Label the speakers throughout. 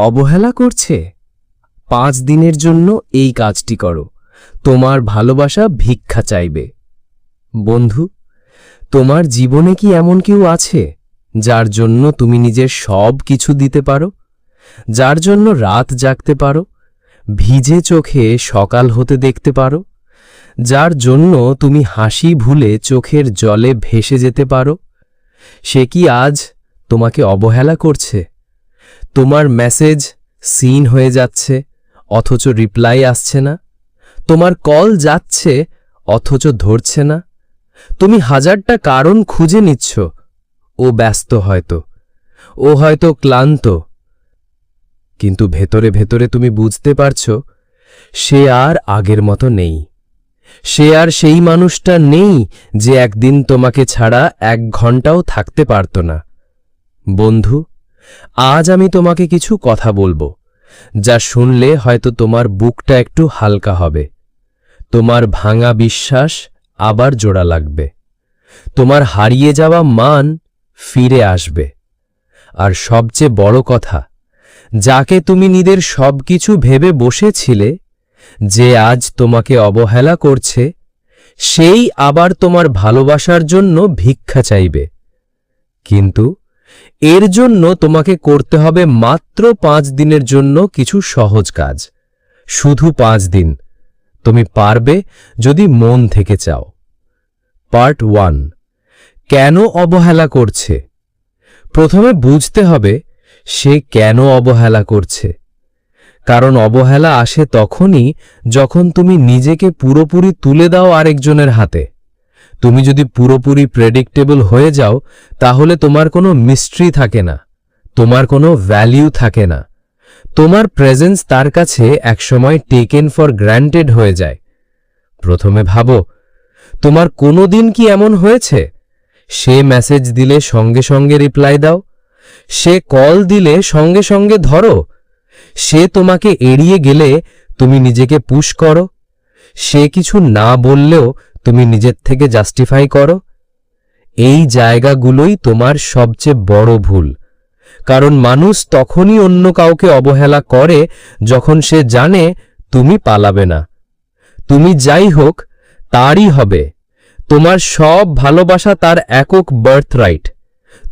Speaker 1: অবহেলা করছে? পাঁচ দিনের জন্য এই কাজটি করো। তোমার ভালোবাসা ভিক্ষা চাইবে। বন্ধু, তোমার জীবনে কি এমন কেউ আছে, যার জন্য তুমি নিজের সব কিছু দিতে পারো? যার জন্য রাত জাগতে পারো? ভিজে চোখে সকাল হতে দেখতে পারো? যার জন্য তুমি হাসি ভুলে চোখের জলে ভেসে যেতে পারো? সে কি আজ তোমাকে অবহেলা করছে? তোমার মেসেজ সিন হয়ে যাচ্ছে, অথচ রিপ্লাই আসছে না। তোমার কল যাচ্ছে, অথচ ধরছে না। তুমি হাজারটা কারণ খুঁজে নিচ্ছ, ও ব্যস্ত হয়তো। ও হয়তো ক্লান্ত। কিন্তু ভেতরে ভেতরে তুমি বুঝতে পারছ, সে আর আগের মতো নেই। সে আর সেই মানুষটা নেই যে একদিন তোমাকে ছাড়া এক ঘন্টাও থাকতে পারত না। বন্ধু আজ আমি তোমাকে কিছু কথা বলব, যা শুনলে হয়তো তোমার বুকটা একটু হালকা হবে। তোমার ভাঙা বিশ্বাস আবার জোড়া লাগবে। তোমার হারিয়ে যাওয়া মান ফিরে আসবে। আর সবচেয়ে বড় কথা, যাকে তুমি নিজের সবকিছু ভেবে বসেছিলে, যে আজ তোমাকে অবহেলা করছে, সেই আবার তোমার ভালোবাসার জন্য ভিক্ষা চাইবে। কিন্তু এর জন্য তোমাকে করতে হবে মাত্র পাঁচ দিনের জন্য কিছু সহজ কাজ। শুধু পাঁচ দিন। তুমি পারবে যদি মন থেকে চাও। Part one. কেন অবহেলা করছে? প্রথমে বুঝতে হবে সে কেন অবহেলা করছে। কারণ অবহেলা আসে তখনই যখন তুমি নিজেকে পুরোপুরি তুলে দাও আরেকজনের হাতে। তুমি যদি পুরোপুরি প্রেডিক্টেবল হয়ে যাও, তাহলে তোমার কোনো মিস্ট্রি থাকে না। তোমার কোনো ভ্যালিউ থাকে না। তোমার প্রেজেন্স তার কাছে একসময় টেকেন ফর গ্র্যান্টেড হয়ে যায়। প্রথমে ভাবো, তোমার কোনো দিন কি এমন হয়েছে? সে মেসেজ দিলে সঙ্গে সঙ্গে রিপ্লাই দাও। সে কল দিলে সঙ্গে সঙ্গে ধরো। সে তোমাকে এড়িয়ে গেলে তুমি নিজেকে পুশ করো। সে কিছু না বললেও তুমি নিজের থেকে জাস্টিফাই করো। এই জায়গাগুলোই তোমার সবচেয়ে বড় ভুল। কারণ মানুষ তখনই অন্য কাউকে অবহেলা করে যখন সে জানে তুমি পালাবে না। তুমি যাই হোক, তারই হবে। তোমার সব ভালোবাসা তার একক বার্থ রাইট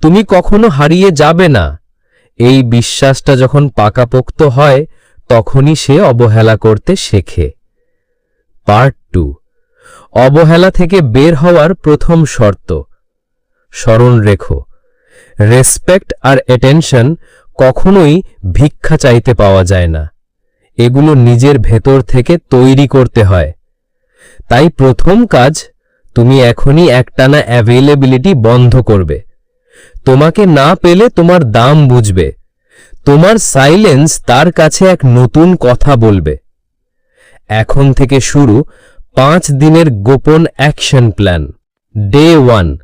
Speaker 1: তুমি কখনো হারিয়ে যাবে না। এই বিশ্বাসটা যখন পাকাপোক্ত হয়, তখনই সে অবহেলা করতে শেখে। পার্ট টু অবহেলা থেকে বের হওয়ার প্রথম শর্ত। স্মরণ রেখো রেসপেক্ট আর অ্যাটেনশন কখনোই ভিক্ষা চাইতে পাওয়া যায় না। এগুলো নিজের ভেতর থেকে তৈরি করতে হয়। তাই প্রথম কাজ, তুমি এখনই একটানা অ্যাভেলেবিলিটি বন্ধ করবে। তোমাকে না পেলে তোমার দাম বুঝবে। তোমার সাইলেন্স তার কাছে এক নতুন কথা বলবে। এখন থেকে শুরু পাঁচ দিনের গোপন অ্যাকশন প্ল্যান। ডে ওয়ান,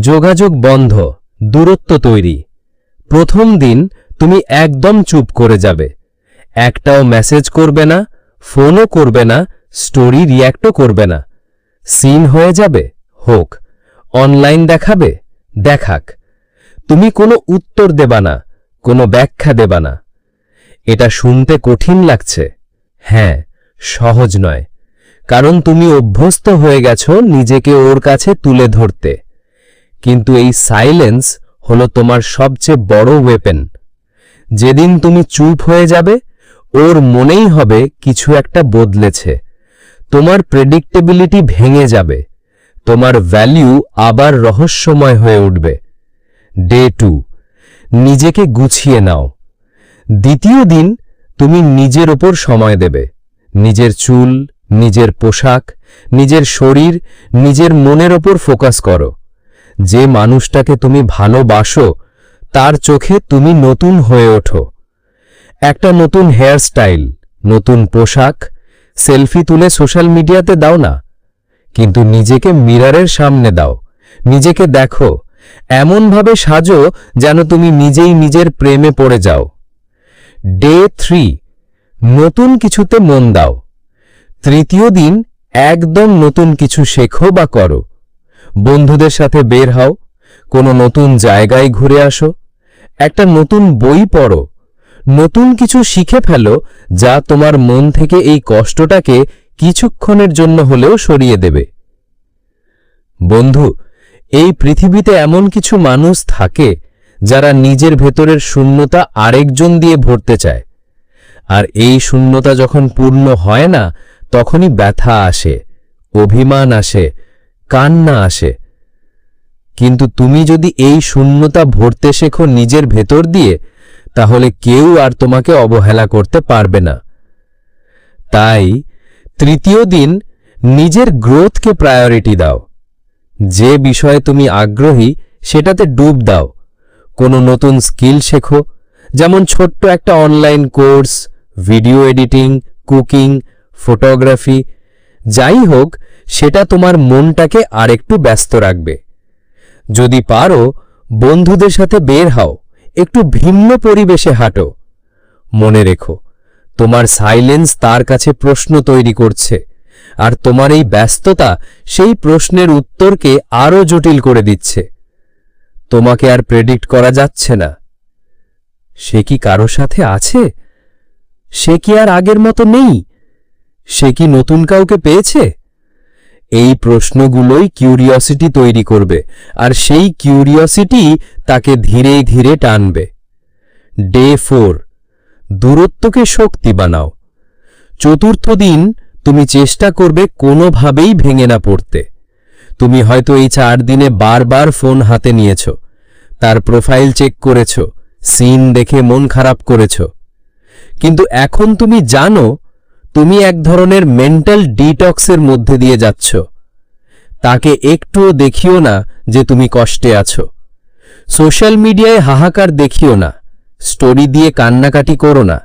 Speaker 1: যোগাযোগ বন্ধ, দূরত্ব তৈরি। প্রথম দিন তুমি একদম চুপ করে যাবে। একটাও মেসেজ করবে না, ফোনও করবে না, স্টোরি রিয়্যাক্টও করবে না। সিন হয়ে যাবে, হোক, অনলাইন দেখাবে, দেখাক। তুমি কোনো উত্তর দেবা না, কোনো ব্যাখ্যা দেবা না। এটা শুনতে কঠিন লাগছে। হ্যাঁ সহজ নয়। কারণ তুমি অভ্যস্ত হয়ে গেছো নিজেকে ওর কাছে তুলে ধরতে। কিন্তু এই সাইলেন্স হলো তোমার সবচেয়ে বড় ওয়েপেন যেদিন তুমি চুপ হয়ে যাবে, ওর মনেই হবে কিছু একটা বদলেছে। তোমার প্রেডিক্টেবিলিটি ভেঙে যাবে। তোমার ভ্যালিউ আবার রহস্যময় হয়ে উঠবে। ডে টু নিজেকে গুছিয়ে নাও। দ্বিতীয় দিন, তুমি নিজের ওপর সময় দেবে। নিজের চুল নিজের পোশাক, নিজের শরীর, নিজের মনের ওপর ফোকাস করো। যে মানুষটাকে তুমি ভালোবাসো, তার চোখে তুমি নতুন হয়ে ওঠো। একটা নতুন হেয়ারস্টাইল নতুন পোশাক সেলফি তুলে সোশ্যাল মিডিয়াতে দাও না। কিন্তু নিজেকে মিরারের সামনে দাও, নিজেকে দেখো। এমনভাবে সাজো যেন তুমি নিজেই নিজের প্রেমে পড়ে যাও। ডে থ্রি নতুন কিছুতে মন দাও। তৃতীয় দিন একদম নতুন কিছু শেখো বা করো। বন্ধুদের সাথে বের হও, কোনো নতুন জায়গায় ঘুরে আসো, একটা নতুন বই পড়ো, নতুন কিছু শিখে ফেলো যা তোমার মন থেকে এই কষ্টটাকে কিছুক্ষণের জন্য হলেও সরিয়ে দেবে। বন্ধু, এই পৃথিবীতে এমন কিছু মানুষ থাকে যারা নিজের ভেতরের শূন্যতা আরেকজন দিয়ে ভরতে চায়। আর এই শূন্যতা যখন পূর্ণ হয় না তখনই ব্যথা আসে, অভিমান আসে, কান্না আসে। কিন্তু তুমি যদি এই শূন্যতা ভরতে শেখো নিজের ভেতর দিয়ে, তাহলে কেউ আর তোমাকে অবহেলা করতে পারবে না। তাই তৃতীয় দিন নিজের গ্রোথকে প্রায়োরিটি দাও। যে বিষয়ে তুমি আগ্রহী, সেটাতে ডুব দাও। কোনো নতুন স্কিল শেখো, যেমন ছোট্ট একটা online course, video editing, cooking photography, যাই হোক, সেটা তোমার মনটাকে আরেকটু ব্যস্ত রাখবে। যদি পারো, বন্ধুদের সাথে বের হও, একটু ভিন্ন পরিবেশে হাঁটো। মনে রেখো, তোমার সাইলেন্স তার কাছে প্রশ্ন তৈরি করছে, আর তোমার এই ব্যস্ততা সেই প্রশ্নের উত্তরকে আরও জটিল করে দিচ্ছে। তোমাকে আর প্রেডিক্ট করা যাচ্ছে না। সে কি কারও সাথে আছে? সে কি আর আগের মতো নেই? সে কি নতুন কাউকে পেয়েছে? এই প্রশ্নগুলোই কিউরিয়সিটি তৈরি করবে, আর সেই কিউরিয়সিটি তাকে ধীরে ধীরে টানবে। ডে ফোর দূরত্বকে শক্তি বানাও। চতুর্থ দিন, তুমি চেষ্টা করবে কোনোভাবেই ভেঙে না পড়তে। তুমি হয়তো এই চার দিনে বারবার ফোন হাতে নিয়েছ, তার প্রোফাইল চেক করেছ সিন দেখে মন খারাপ করেছ। কিন্তু এখন তুমি জানো তুমি এক ধরনের মেন্টাল ডিটক্সের মধ্যে দিয়ে যাচ্ছ। তাকে একটুও দেখিও না যে তুমি কষ্টে আছো। সোশ্যাল মিডিয়ায় হাহাকার দেখিও না। স্টোরি দিয়ে কান্নাকাটি করো না।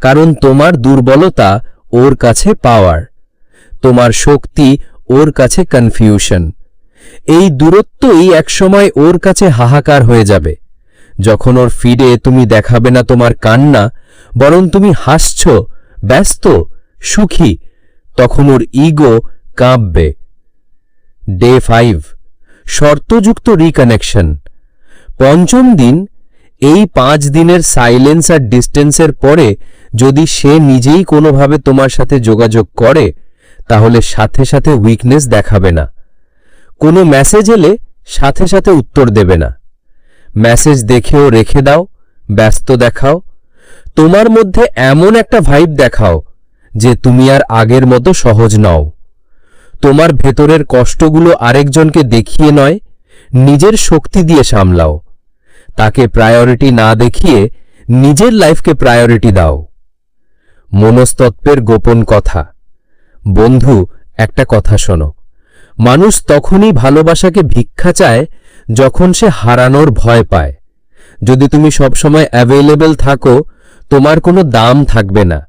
Speaker 1: কারণ তোমার দুর্বলতা ওর কাছে পাওয়ার। তোমার শক্তি ওর কাছে কনফিউশন এই দূরত্বই একসময় ওর কাছে হাহাকার হয়ে যাবে। যখন ওর ফিডে তুমি দেখাবে না তোমার কান্না, বরং তুমি হাসছ, ব্যস্ত সুখী, তখন ওর ইগো কাঁপবে। ডে ফাইভ, শর্তযুক্ত রিকানেকশন। পঞ্চম দিন, এই পাঁচ দিনের সাইলেন্স আর ডিস্টেন্সের পরে যদি সে নিজেই কোনোভাবে তোমার সাথে যোগাযোগ করে, তাহলে সাথে সাথে উইকনেস দেখাবে না। কোনো মেসেজ এলে সাথে সাথে উত্তর দেবে না। মেসেজ দেখেও রেখে দাও, ব্যস্ত দেখাও। তোমার মধ্যে এমন একটা ভাইব দেখাও যে তুমি আর আগের মতো সহজ নও। তোমার ভেতরের কষ্টগুলো আরেকজনকে দেখিয়ে নয়, নিজের শক্তি দিয়ে সামলাও। তাকে প্রায়োরিটি না দেখিয়ে নিজের লাইফকে প্রায়োরিটি দাও। মনস্তত্ত্বের গোপন কথা। বন্ধু, একটা কথা শোনো। মানুষ তখনই ভালোবাসাকে ভিক্ষা চায় যখন সে হারানোর ভয় পায়। যদি তুমি সবসময় অ্যাভেলেবল থাকো, তোমার কোনো দাম থাকবে না।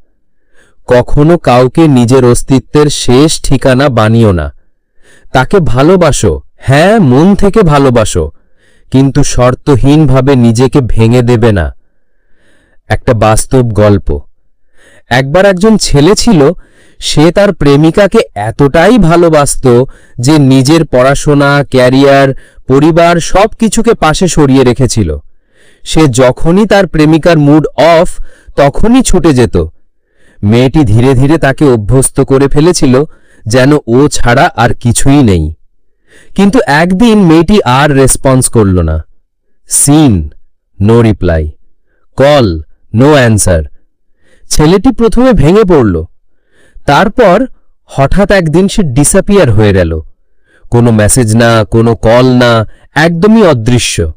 Speaker 1: কখনো কাউকে নিজের অস্তিত্বের শেষ ঠিকানা বানিও না। তাকে ভালোবাসো হ্যাঁ মন থেকে ভালোবাসো, কিন্তু শর্তহীনভাবে নিজেকে ভেঙে দেবে না। একটা বাস্তব গল্প। একবার একজন ছেলে ছিল, সে তার প্রেমিকাকে এতটাই ভালোবাসত যে নিজের পড়াশোনা, ক্যারিয়ার, পরিবার সব কিছুকে পাশে সরিয়ে রেখেছিল। সে যখনই তার প্রেমিকার মুড অফ, তখনই ছুটে যেত। মেয়েটি ধীরে ধীরে তাকে অভ্যস্ত করে ফেলেছিল, যেন ও ছাড়া আর কিছুই নেই। কিন্তু একদিন মেয়েটি আর রেসপন্স করল না। Seen, no reply. Call, no answer. ছেলেটি প্রথমে ভেঙে পড়ল। তারপর হঠাৎ একদিন সে ডিসাপিয়ার হয়ে গেল। কোনো মেসেজ না, কোনো কল না, একদমই অদৃশ্য।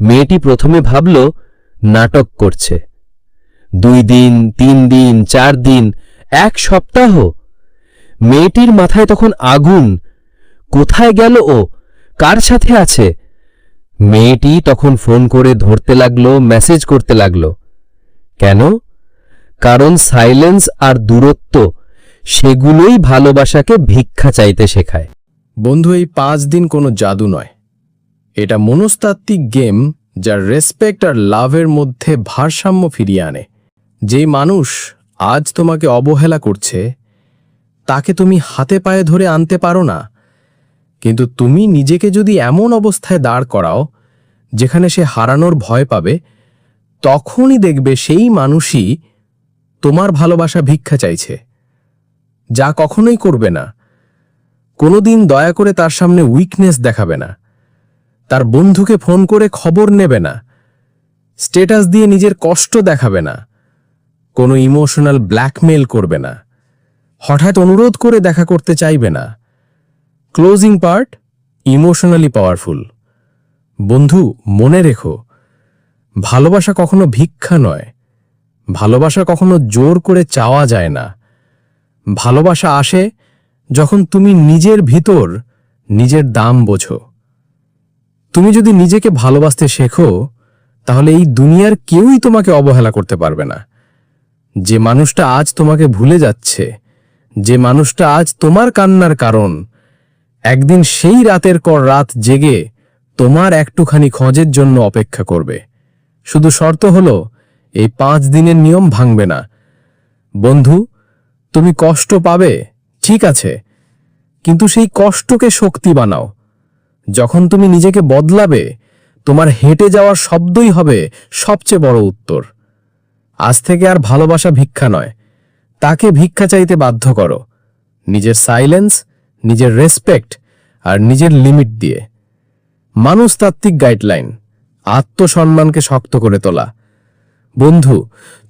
Speaker 1: মেয়েটি প্রথমে ভাবল, নাটক করছে। দুই দিন, তিন দিন, চার দিন, এক সপ্তাহ? মেয়েটির মাথায় তখন আগুন। কোথায় গেল ও? কার সাথে আছে? মেয়েটি তখন ফোন করে ধরতে লাগল, মেসেজ করতে লাগল। কেন? কারণ সাইলেন্স আর দূরত্ব, সেগুলোই ভালোবাসাকে ভিক্ষা চাইতে শেখায়।
Speaker 2: বন্ধু, এই পাঁচ দিন কোনো জাদু নয়। এটা মনস্তাত্ত্বিক গেম যার রেসপেক্ট আর লাভের মধ্যে ভারসাম্য ফিরিয়ে আনে। যেই মানুষ আজ তোমাকে অবহেলা করছে, তাকে তুমি হাতে পায়ে ধরে আনতে পারো না। কিন্তু তুমি নিজেকে যদি এমন অবস্থায় দাঁড় করাও, যেখানে সে হারানোর ভয় পাবে, তখনই দেখবে সেই মানুষই তোমার ভালোবাসা ভিক্ষা চাইছে। যা কখনোই করবে না। কোনোদিন দয়া করে তার সামনে উইকনেস দেখাবে না। তার বন্ধুকে ফোন করে খবর নেবে না। স্টেটাস দিয়ে নিজের কষ্ট দেখাবে না। কোনো ইমোশনাল ব্ল্যাকমেল করবে না। হঠাৎ অনুরোধ করে দেখা করতে চাইবে না। Closing part, emotionally powerful. বন্ধু, মনে রেখো, ভালোবাসা কখনো ভিক্ষা নয়। ভালোবাসা কখনো জোর করে চাওয়া যায় না। ভালোবাসা আসে যখন তুমি নিজের ভিতর নিজের দাম বোঝো। তুমি যদি নিজেকে ভালোবাসতে শেখো, তাহলে এই দুনিয়ার কেউই তোমাকে অবহেলা করতে পারবে না। যে মানুষটা আজ তোমাকে ভুলে যাচ্ছে, যে মানুষটা আজ তোমার কান্নার কারণ, একদিন সেই রাতের পর রাত জেগে তোমার একটুখানি খোঁজের জন্য অপেক্ষা করবে। শুধু শর্ত হলো, এই পাঁচ দিনের নিয়ম ভাঙবে না। বন্ধু, তুমি কষ্ট পাবে, ঠিক আছে, কিন্তু সেই কষ্টকে শক্তি বানাও। যখন তুমি নিজেকে বদলাবে, তোমার হেঁটে যাওয়ার শব্দই হবে সবচেয়ে বড় উত্তর। আজ থেকে আর ভালোবাসা ভিক্ষা নয়। তাকে ভিক্ষা চাইতে বাধ্য করো। নিজের সাইলেন্স নিজের রেসপেক্ট আর নিজের লিমিট দিয়ে। মানুষতাত্ত্বিক গাইডলাইন আত্মসম্মানকে শক্ত করে তোলা। বন্ধু,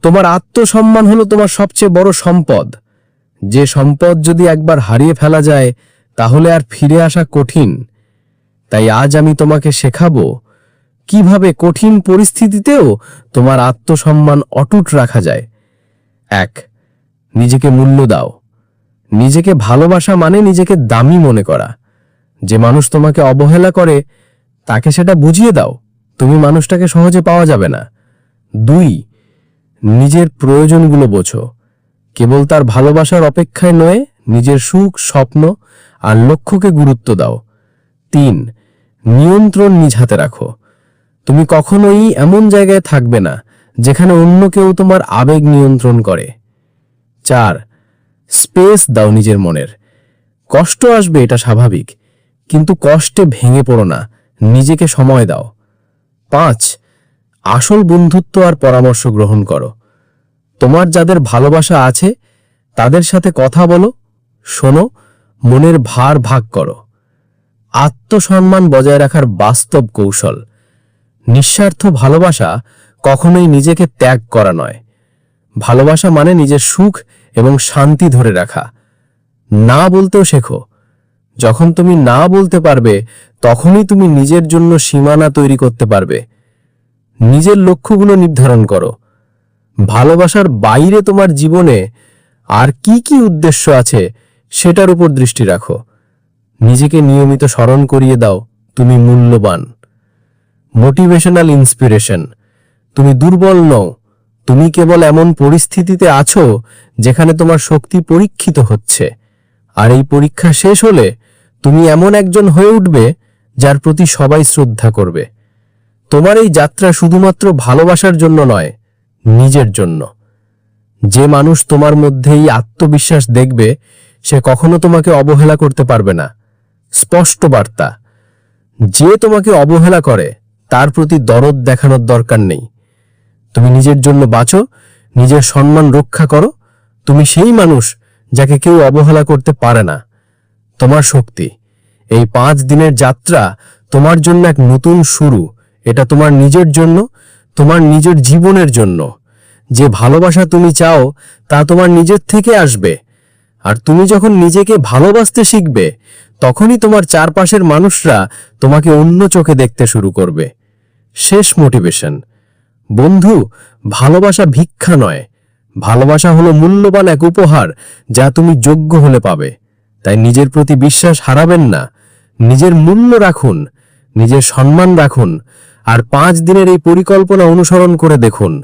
Speaker 2: তোমার আত্মসম্মান হলো তোমার সবচেয়ে বড় সম্পদ। যে সম্পদ যদি একবার হারিয়ে ফেলা যায়, তাহলে আর ফিরে আসা কঠিন। তাই আজ আমি তোমাকে শেখাবো কীভাবে কঠিন পরিস্থিতিতেও তোমার আত্মসম্মান অটুট রাখা যায়? এক, নিজেকে মূল্য দাও। নিজেকে ভালোবাসা মানে নিজেকে দামি মনে করা। যে মানুষ তোমাকে অবহেলা করে, তাকে সেটা বুঝিয়ে দাও। তুমি মানুষটাকে সহজে পাওয়া যাবে না। দুই, নিজের প্রয়োজনগুলো বোঝো। কেবল তার ভালোবাসার অপেক্ষায় নয়, নিজের সুখ, স্বপ্ন আর লক্ষ্যকে গুরুত্ব দাও। তিন, নিয়ন্ত্রণ নিজ হাতে রাখো। তুমি কখনোই এমন জায়গায় থাকবে না, যেখানে অন্য কেউ তোমার আবেগ নিয়ন্ত্রণ করে। চার, স্পেস দাও নিজের মনের। কষ্ট আসবে, এটা স্বাভাবিক, কিন্তু কষ্টে ভেঙে পড়ো না, নিজেকে সময় দাও। পাঁচ, আসল বন্ধুত্ব আর পরামর্শ গ্রহণ করো। তোমার যাদের ভালোবাসা আছে, তাদের সাথে কথা বলো, শোনো, মনের ভার ভাগ করো। আত্মসম্মান বজায় রাখার বাস্তব কৌশল। নিঃস্বার্থ ভালোবাসা কখনোই নিজেকে ত্যাগ করা নয়। ভালোবাসা মানে নিজের সুখ এবং শান্তি ধরে রাখা। না বলতেও শেখো। যখন তুমি না বলতে পারবে, তখনই তুমি নিজের জন্য সীমানা তৈরি করতে পারবে। নিজের লক্ষ্যগুলো নির্ধারণ করো। ভালোবাসার বাইরে তোমার জীবনে আর কি কি উদ্দেশ্য আছে, সেটার উপর দৃষ্টি রাখো। নিজেকে নিয়মিত স্মরণ করিয়ে দাও। তুমি মূল্যবান। Motivational inspiration. তুমি দুর্বল নও। তুমি কেবল এমন পরিস্থিতিতে আছো যেখানে তোমার শক্তি পরীক্ষিত হচ্ছে। আর এই পরীক্ষা শেষ হলে তুমি এমন একজন হয়ে উঠবে যার প্রতি সবাই শ্রদ্ধা করবে। তোমার এই যাত্রা শুধুমাত্র ভালোবাসার জন্য নয়, নিজের জন্য। যে মানুষ তোমার মধ্যে এই আত্মবিশ্বাস দেখবে, সে কখনো তোমাকে অবহেলা করতে পারবে না। স্পষ্ট বার্তা। যে তোমাকে অবহেলা করে তার প্রতি দরদ দেখানোর দরকার নেই। তুমি নিজের জন্য বাঁচো, নিজের সম্মান রক্ষা করো। তুমি সেই মানুষ যাকে কেউ অবহেলা করতে পারে না। তোমার শক্তি, এই পাঁচ দিনের যাত্রা তোমার জন্য এক নতুন শুরু। এটা তোমার নিজের জন্য, তোমার নিজের জীবনের জন্য। যে ভালোবাসা তুমি চাও, তা তোমার নিজের থেকে আসবে। আর তুমি যখন নিজেকে ভালোবাসতে শিখবে তখনই তোমার চারপাশের মানুষরা তোমাকে অন্য চোখে দেখতে শুরু করবে। শেষ মোটিভেশন। বন্ধু, ভালোবাসা ভিক্ষা নয়। ভালোবাসা হলো মূল্যবান এক উপহার যা তুমি যোগ্য হলে পাবে। তাই নিজের প্রতি বিশ্বাস হারাবেন না। নিজের মূল্য রাখুন, নিজের সম্মান রাখুন, আর পাঁচ দিনের এই পরিকল্পনা অনুসরণ করে দেখুন।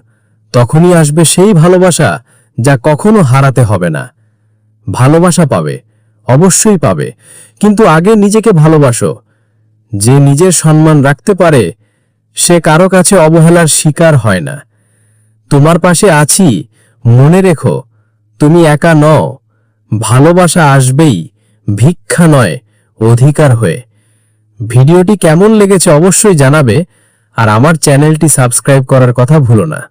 Speaker 2: তখনই আসবে সেই ভালোবাসা যা কখনো হারাতে হবে না। ভালোবাসা পাবে, অবশ্যই পাবে। কিন্তু আগে নিজেকে ভালোবাসো। যে নিজের সম্মান রাখতে পারে, সে কারও কাছে অবহেলার শিকার হয় না। তোমার পাশে আছি, মনে রেখো, তুমি একা নও, ভালোবাসা আসবেই, ভিক্ষা নয়, অধিকার হয়ে। ভিডিওটি কেমন লেগেছে অবশ্যই জানাবে, আর আমার চ্যানেলটি সাবস্ক্রাইব করার কথা ভুলো না।